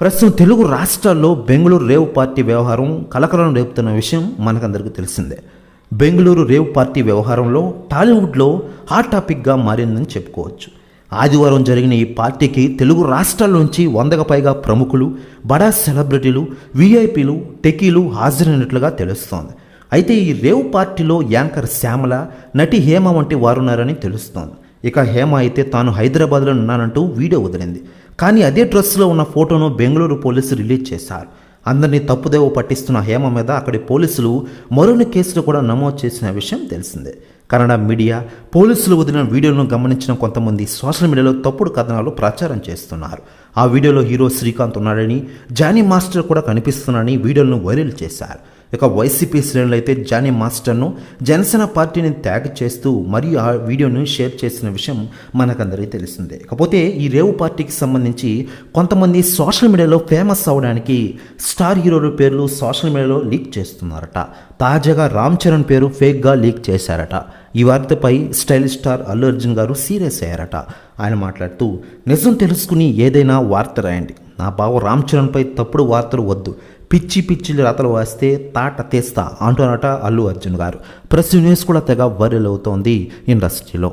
ప్రస్తుతం తెలుగు రాష్ట్రాల్లో Bengaluru rave party వ్యవహారం కలకలం రేపుతున్న విషయం మనకందరికీ తెలిసిందే. బెంగళూరు రేవ్ పార్టీ వ్యవహారంలో టాలీవుడ్లో హాట్ టాపిక్గా మారిందని చెప్పుకోవచ్చు. ఆదివారం జరిగిన ఈ పార్టీకి తెలుగు రాష్ట్రాల నుంచి వందకు పైగా ప్రముఖులు బడా సెలబ్రిటీలు వీఐపీలు టెకీలు హాజరైనట్లుగా తెలుస్తోంది. అయితే ఈ రేవ్ పార్టీలో యాంకర్ శ్యామల నటి హేమ వంటి వారున్నారని తెలుస్తోంది. ఇక హేమ అయితే తాను హైదరాబాద్లో ఉన్నానంటూ వీడియో వదిలింది. కానీ అదే డ్రెస్లో ఉన్న ఫోటోను బెంగళూరు పోలీసులు రిలీజ్ చేశారు. అందరినీ తప్పుదేవ పట్టిస్తున్న హేమ మీద అక్కడి పోలీసులు మరొన్ని కేసులు కూడా నమోదు చేసిన విషయం తెలిసిందే. కన్నడ మీడియా పోలీసులు వదిలిన వీడియోలను గమనించిన కొంతమంది సోషల్ మీడియాలో తప్పుడు కథనాలు ప్రచారం చేస్తున్నారు. ఆ వీడియోలో హీరో శ్రీకాంత్ ఉన్నాడని జానీ మాస్టర్ కూడా కనిపిస్తున్నాడని వీడియోలను వైరల్ చేశారు. ఇక వైసీపీ శ్రేణులు అయితే జానీ మాస్టర్ను జనసేన పార్టీని ట్యాగ్ చేస్తూ మరియు ఆ వీడియోను షేర్ చేసిన విషయం మనకందరికీ తెలిసిందే. కాకపోతే ఈ రేవు పార్టీకి సంబంధించి కొంతమంది సోషల్ మీడియాలో ఫేమస్ అవడానికి స్టార్ హీరోల పేర్లు సోషల్ మీడియాలో లీక్ చేస్తున్నారట. తాజాగా రామ్ చరణ్ పేరు ఫేక్గా లీక్ చేశారట. ఈ వార్తపై స్టైల్ స్టార్ అల్లు అర్జున్ గారు సీరియస్ అయ్యారట. ఆయన మాట్లాడుతూ నిజం తెలుసుకుని ఏదైనా వార్త రాయండి. నా బావ రామ్ చరణ్పై తప్పుడు వార్తలు వద్దు. పిచ్చి పిచ్చి రాతలు వాస్తే తాట తీస్తా అంటున్నట అల్లు అర్జున్ గారు. ప్రెస్ న్యూస్ కూడా తెగ వైరల్ అవుతోంది ఇండస్ట్రీలో.